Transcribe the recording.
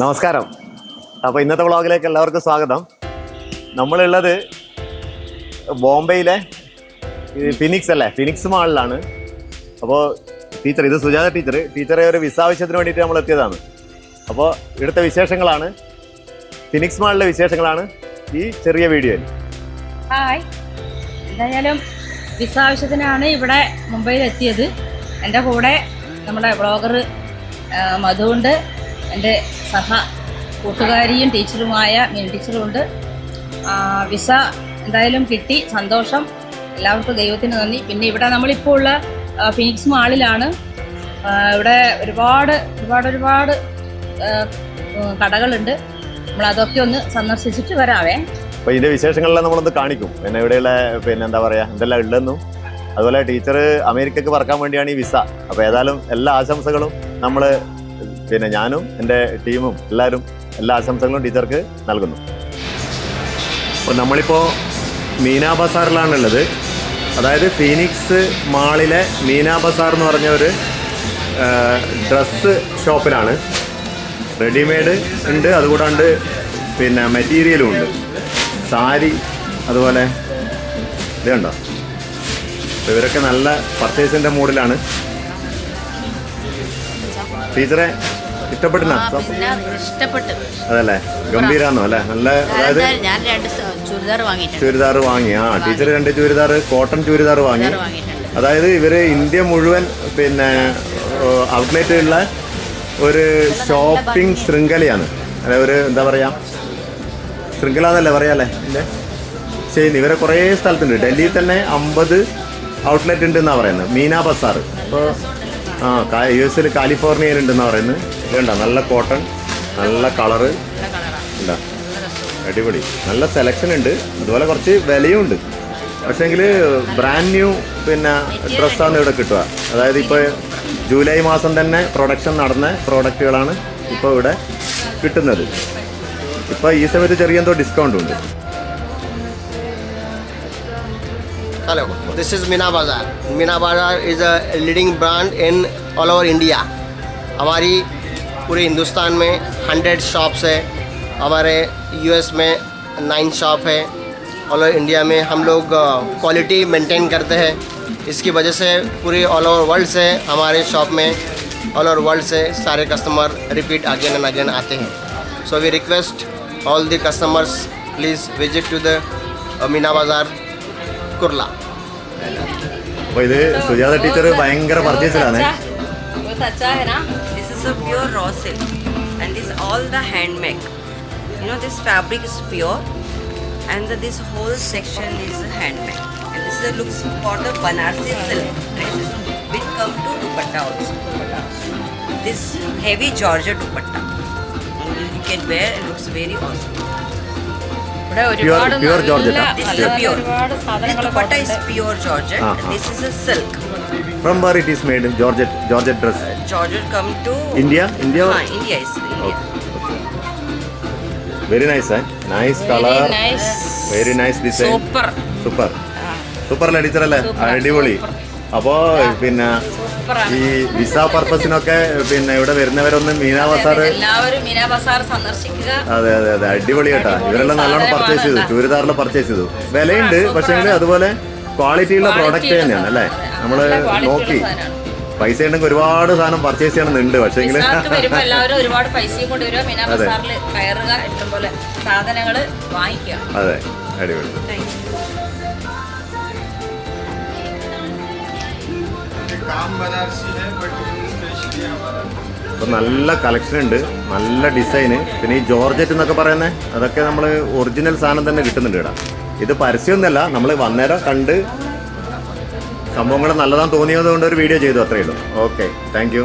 നമസ്കാരം. അപ്പോൾ ഇന്നത്തെ വ്ളോഗിലേക്ക് എല്ലാവർക്കും സ്വാഗതം. നമ്മളുള്ളത് ബോംബെയിലെ ഫിനിക്സ് അല്ലേ ഫിനിക്സ് മാളിലാണ്. അപ്പോൾ ടീച്ചർ ഇത് സുജാത ടീച്ചർ ടീച്ചറെ ഒരു വിസ ആവശ്യത്തിന് വേണ്ടിയിട്ട് നമ്മൾ എത്തിയതാണ്. അപ്പോൾ ഇവിടുത്തെ വിശേഷങ്ങളാണ്. ഫിനിക്സ് മാളിലെ വിശേഷങ്ങളാണ് ഈ ചെറിയ വീഡിയോയിൽ. ഹായ്. എന്തായാലും വിസ ആവശ്യത്തിനാണ് ഇവിടെ മുംബൈയിൽ എത്തിയത്. എന്റെ കൂടെ നമ്മുടെ ബ്ലോഗർ മധുണ്ട് എന്റെ സഹ കൂട്ടുകാരിയും ടീച്ചറുമായ മീൻ ടീച്ചറുമുണ്ട്. വിസ എന്തായാലും കിട്ടി സന്തോഷം. എല്ലാവർക്കും ദൈവത്തിന് നന്ദി. പിന്നെ ഇവിടെ നമ്മളിപ്പോൾ ഉള്ള ഫിനിക്സ് മാളിലാണ്. ഇവിടെ ഒരുപാട് ഒരുപാട് ഒരുപാട് കടകളുണ്ട്. നമ്മൾ അതൊക്കെ ഒന്ന് സന്ദർശിച്ചിട്ട് വരാവേ. അപ്പോൾ ഇതിന്റെ വിശേഷങ്ങളെല്ലാം നമ്മളൊന്ന് കാണിക്കും. പിന്നെ ഇവിടെയുള്ള പിന്നെ എന്താ പറയുക എന്തെല്ലാം ഉള്ളതെന്നും അതുപോലെ ടീച്ചർ അമേരിക്കക്ക് പറക്കാൻ വേണ്ടിയാണ് ഈ വിസ. അപ്പോൾ ഏതായാലും എല്ലാ ആശംസകളും നമ്മൾ പിന്നെ ഞാനും എന്റെ ടീമും എല്ലാവരും എല്ലാ ആശംസകളും ടീച്ചർക്ക് നൽകുന്നു. അപ്പോൾ നമ്മളിപ്പോൾ മീനാ ബസാറിലാണുള്ളത്. അതായത് ഫീനിക്സ് മാളിലെ മീനാ ബസാർ എന്ന് പറഞ്ഞ ഒരു ഡ്രസ്സ് ഷോപ്പിലാണ്. റെഡിമെയ്ഡ് ഉണ്ട് അതുകൂടാണ്ട് പിന്നെ മെറ്റീരിയലും ഉണ്ട്. സാരി അതുപോലെ ഇത് കണ്ടോ? ഇവരൊക്കെ നല്ല പർച്ചേസിന്റെ മൂഡിലാണ് ടീച്ചറെ ഇഷ്ടപ്പെട്ടു. അതല്ലേ? ഗംഭീരാന്നോ അല്ലേ? നല്ല അതായത് ഞാൻ രണ്ട് ചുരിദാർ ചുരിദാർ വാങ്ങി. ആ ടീച്ചർ രണ്ട് ചുരിദാർ കോട്ടൺ ചുരിദാർ വാങ്ങി. അതായത് ഇവർ ഇന്ത്യ മുഴുവൻ പിന്നെ ഔട്ട്ലെറ്റ് ഉള്ള ഒരു ഷോപ്പിംഗ് ശൃംഖലയാണ്. അല്ലെ ഒരു എന്താ പറയാ? ശൃംഖല എന്നല്ലേ പറയാല്ലേ അല്ലേ? ശരി ഇവരെ കുറേ സ്ഥലത്തുണ്ട്. ഡൽഹിയിൽ തന്നെ അമ്പത് ഔട്ട്ലെറ്റ് ഉണ്ട് എന്നാ പറയുന്നത്. മീന ബസാർ. അപ്പോൾ ആ യു എസിൽ കാലിഫോർണിയയിൽ ഉണ്ടെന്നാ പറയുന്നത്. ഇതുണ്ടോ നല്ല കോട്ടൺ നല്ല കളറ് നല്ല കളറാണ് ഉണ്ടാ അടിപൊളി നല്ല സെലക്ഷൻ ഉണ്ട് അതുപോലെ കുറച്ച് വിലയും ഉണ്ട് പക്ഷേങ്കിൽ ബ്രാൻഡ് ന്യൂ പിന്നെ ഡ്രസ്സാണ് ഇവിടെ കിട്ടുക അതായത് ഇപ്പോൾ ജൂലൈ മാസം തന്നെ പ്രൊഡക്ഷൻ നടന്ന പ്രോഡക്റ്റുകളാണ് ഇപ്പോൾ ഇവിടെ കിട്ടുന്നത് ഇപ്പോൾ ഈ സമയത്ത് ചെറിയ എന്തോ ഡിസ്കൗണ്ട് ഉണ്ട് Hello, this is Mina Bazaar. Mina Bazaar is a leading brand in all over India. हमारी पूरे हिंदुस्तान में हंड्रेड शॉप्स है हमारे यूएस में नाइन शॉप है ऑल ओवर इंडिया में हम लोग क्वालिटी मेंटेन करते हैं इसकी वजह से पूरे ऑल ओवर वर्ल्ड से हमारे शॉप में ऑल ओवर वर्ल्ड से सारे customer repeat again and again आते हैं so we request all the customers please visit to the Meena Bazaar Kurla അപ്പോൾ ഇത് സുജാത ടീച്ചർ ഭയങ്കര പർച്ചേസിലാണ് बहुत अच्छा है ना also pure raw silk and this all the hand make. You know this fabric is pure and the, this whole section is handmade. And this is the looks for the Banarsi silk dresses which come to dupatta also. This heavy Georgia dupatta. You can wear, it looks very awesome. Pure, pure Georgette. This is pure. This dupatta is pure Georgette. This is a silk. From where it is made georgette georgette dress Georgette come to India India Ah, India is India. Very nice nice Very colour nice. Very nice design super super super അല്ലേ ടീച്ചറല്ലേ Super, അടിപൊളി അപ്പോ പിന്നെ സൂപ്പറാണ് ഈ visa പർപ്പസിനൊക്കെ പിന്നെ ഇവിടെ വരുന്നവരൊന്ന് മീനാ ബസാർ എല്ലാവരും മീന ബസാർ സന്ദർശിക്കുക. അതെ അതെ അതെ. അടിപൊളി കേട്ടാ. അടിപൊളി ഇവരെല്ലാം നല്ലോണം സാധനമാണ് പർച്ചേസ് ചെയ്തു. കേട്ടാ. ചുരിദാറിൽ പർച്ചേസ് ചെയ്തു. വിലയുണ്ട് super പക്ഷേ ആണ്. അതുപോലെ ക്വാളിറ്റിയുള്ള Quality പ്രോഡക്റ്റ് തന്നെയാണ് അല്ലേ. നമ്മൾ നോക്കി. പൈസ ഉണ്ടെങ്കിൽ ഒരുപാട് സാധനം പർച്ചേസ് ചെയ്യണമെന്നുണ്ട് പക്ഷേ എല്ലാവരും ഒരുപാട് പൈസയും കൊണ്ട് വരിക മീനാ ബസാറിൽ കയറുക ഇഷ്ടം പോലെ സാധനങ്ങൾ വാങ്ങിക്കുക. അതെ. അടിപൊളി. അപ്പം നല്ല കളക്ഷൻ ഉണ്ട്. നല്ല ഡിസൈന് പിന്നെ ഈ ജോർജറ്റ് എന്നൊക്കെ പറയുന്നത് അതൊക്കെ നമ്മൾ ഒറിജിനൽ സാധനം തന്നെ കിട്ടുന്നുണ്ട് കേട്ടോ ഇത് പരസ്യമൊന്നുമല്ല. നമ്മൾ വന്നേരം കണ്ട് സംഭവങ്ങൾ നല്ലതാന്ന് തോന്നിയത് കൊണ്ട് ഒരു വീഡിയോ ചെയ്തു അത്രയേ ഉള്ളൂ. Okay thank